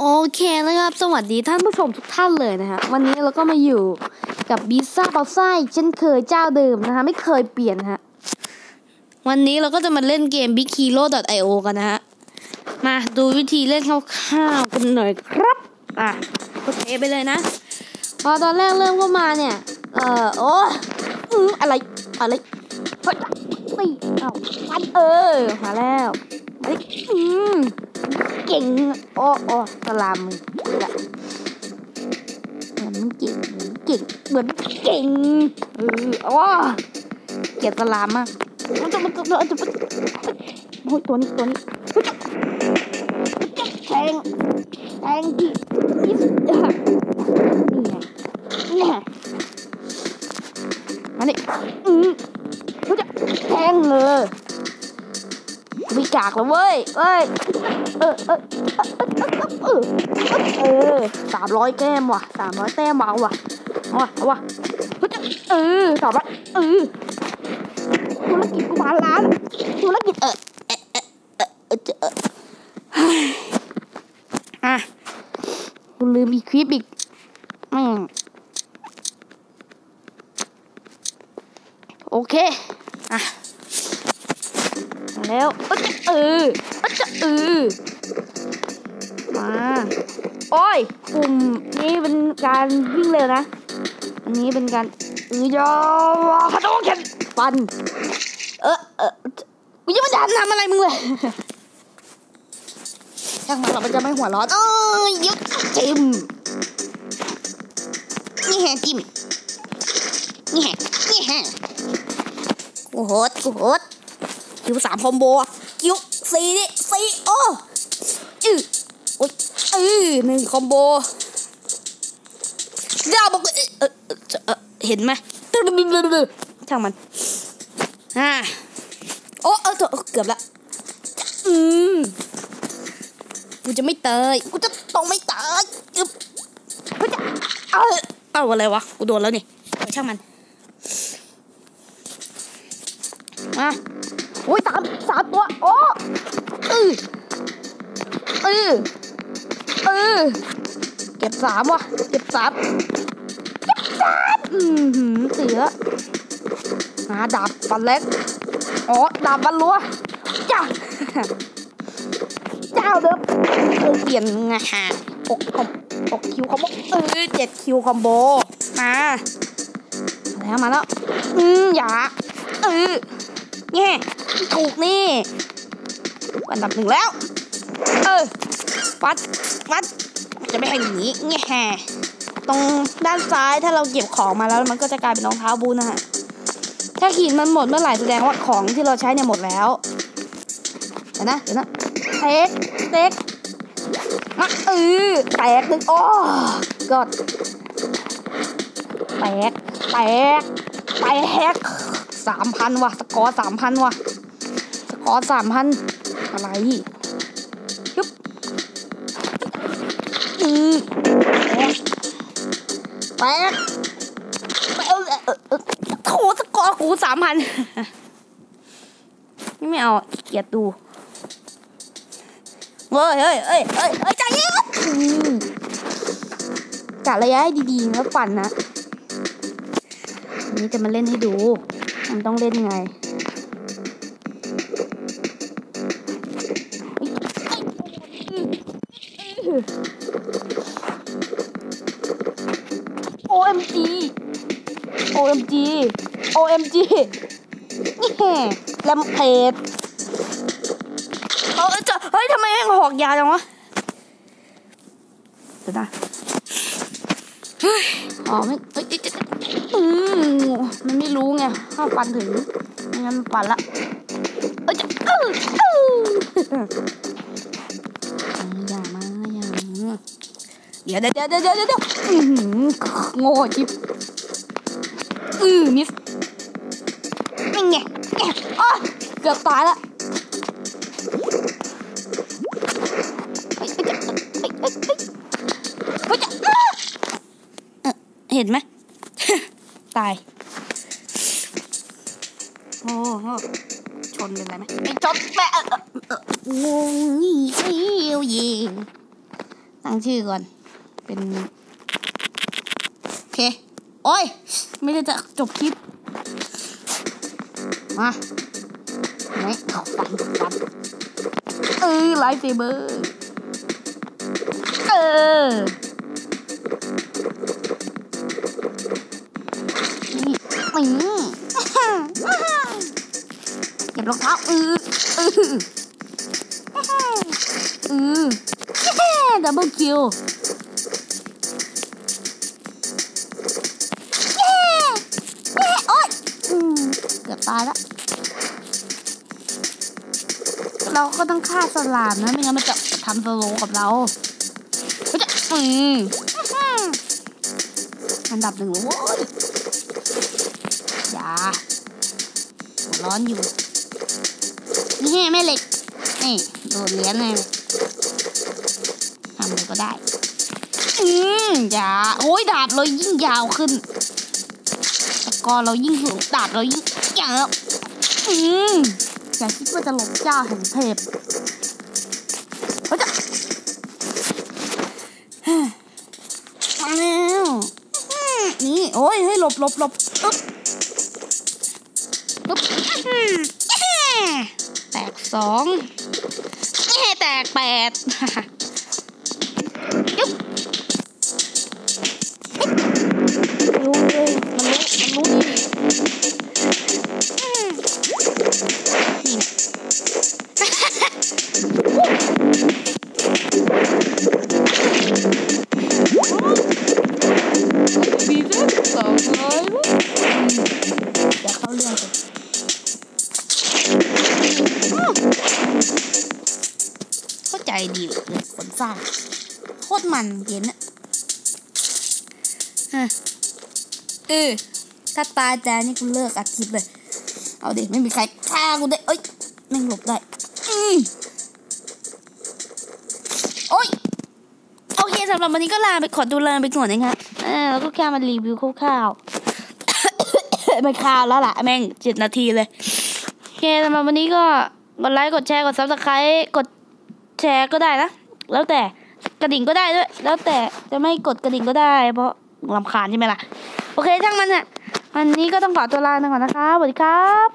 โอเคนะครับ สวัสดีท่านผู้ชมทุกท่านเลยนะฮะ วันนี้เราก็มาอยู่กับบิซ่าเปาไส้เช่นเคยเจ้าเดิมนะคะ ไม่เคยเปลี่ยนฮะ วันนี้เราก็จะมาเล่นเกม Big Hero io กันนะฮะ มาดูวิธีเล่นคร่าวๆกันหน่อยครับ อะก็เทไปเลยนะ พอตอนแรกเริ่มเข้ามาเนี่ย เอ่อ โอ้อะไร อะไรเฮ้ยไม่เอาฟันเออ มาแล้วเฮ้ยอืม เก่งโอ้โอ้สลามึงเหมือนมันเก่งเก่งเหมือนเก่งเออโอ้เกลียดสลามมากมันจะมันจะมันจะโอ้ยตัวนี้ตัวนี้แทงแทงที่นี่นี่ไงนี่ไงมาดิอืมมันจะแทงเลย กากแล้วเว้ยเอ้ย เออเออเออเออสามร้อยแก้มว่ะสามร้อยแต้มว่ะว่ะเอาว่ะเอาว่ะเออสามร้อยเออธุรกิจกูมาล้านธุรกิจเออเออเออเออเออเอออะกูลืมอีคลิปอีกอืมโอเค แล้วเออจะเออมาโอ้ยกลุ่มนี้เป็นการวิ่งเร็วนะ อันนี้เป็นการอือยอขะโดดแขนฟัน เออเออกูยังไม่ทันทำอะไรมึงเลยช่างมันเราจะไม่หัวร้อนเอ้ยยกจิ้มนี่แฮจิ้มนี่แฮนี่แฮกูโหดกูโหด คิวสามคอมโบคิวสี่ดิสี่โอ้อือโอ้ยอือหนึ่งคอมโบดาวบอกเออเออเออเห็นไหมช่างมันอ่าโอ้เออเกือบละอืมกูจะไม่เตยกูจะต้องไม่เตยอึบกูจะเออเอาอะไรวะกูโดนแล้วนี่ช่างมันมา อ้ยสามสามตัว โอ้เออเออเออเก็บสามว่ะ เก็บสามเก็บสามอืมหืมเสียหาดาบฟันเล็กอ๋อดาบฟันรัวจ้าเจ้าเดิมเคยเปลี่ยนไงฮะหกคอมหกคิวคอมโบเออเจ็ดคิวคอมโบมาแล้วมาแล้วอืมอย่าเออ แง่ถูกนี่อันดับหนึ่งแล้ว เออวัดวัดจะไม่ให้หนีแง่ตรงด้านซ้ายถ้าเราเก็บของมาแล้วมันก็จะกลายเป็นรองเท้าบูนะฮะถ้าขีดมันหมดเมื่อไหร่แสดงว่าของที่เราใช้เนี่ยหมดแล้วเดี๋ยวนะเดี๋ยวนะเต็กเต็กมาเออแตกหนึ่งโอ้กดแตกแตกแตก สามพันว่ะ สกอร์สามพันว่ะ สกอร์สามพันอะไรยุบอืมแตกแตกโถสกอร์กูสามพันนี่ไม่เอาเกียดดูเฮ้ยเฮ้ยเฮ้ยเฮ้ยเฮ้ยใจเย็นกะระยะให้ดีๆแล้วปั่นนะนี้จะมาเล่นให้ดู มันต้องเล่นไง OMG OMG OMG นี่แลมเพจเออจะเฮ้ยทำไมแม่งหอกยาวจังวะเดี๋ยวนะเฮ้ย อ๋อไม่เฮ้ยอืมมันไม่รู้ไงถ้าฟันถึงไม่งั้นฟันละเอ้ยจะเออเอออย่ามาอย่ามาเดี๋ยวเดี๋ยวเดี๋ยวเดี๋ยวเดี๋ยวโง่จิบอือมิสนี่ไงอ๋อเกือบตายละ ห็นไหมตาย โอ้โหชนเป็นไรไหมไม่ชนแม่งงงเยี่ยวยิงตั้งชื่อก่อน เป็นโอเค โอ้ย ไม่ได้จะจบคลิป มาไหนเอาฟันฟันเออไลฟ์เซเบอร์เออ รองเท้าเออเออเออดับเบิลคิวเย้เย้โอ๊ยอืมเกือบตายล้วเราก็ต้องฆ่าสลามนะ ไม่งั้นมันจะทำสโลกับเราก็จะอืมอันดับหนึ่งโว้ยอย่าร้อนอยู่ นี่แม่เหล็ก นี่โดนเหรียญเลยทำอะไรก็ได้ อืมอย่าโอ้ยดาบเรายิ่งยาวขึ้นตะกอนเรายิ่งสูงดาบเรายิ่งยาวอืมอย่าคิดว่าจะหลบเจ้าแห่งเทพเขาจะมาแล้วนี่โอ้ยเฮ้ยหลบหลบหลบอึ๊บอึ๊บ สองแม่แตกแปดยุบรู้เลยมันรู้มันรู้นี่ ใจดีเลยคนสร้างโคตรมันเย็นอะเออถ้าตายแต่นี่กูเลิกอัดคลิปเลย เอาดิไม่มีใครฆ่ากูได้เอ้ยแม่งหลบได้อืมโอ้ยโอเคสำหรับวันนี้ก็ลาไปขอตัวลาไปก่อนนะคะเออแล้วก็แค่มารีวิวคร่าวๆไม่คร่าวแล้วล่ะ แม่งเจ็ดนาทีเลย โอเคสำหรับวันนี้ก็กดไลค์ กดแชร์ กดซับสไครต์กด แชร์ก็ได้นะ แล้วแต่กระดิ่งก็ได้ด้วย แล้วแต่จะไม่กดกระดิ่งก็ได้ เพราะลำคาญใช่ไหมล่ะ โอเคช่างมันอะวันนี้ก็ต้องขอตัวลาไปก่อนนะคะสวัสดีครับ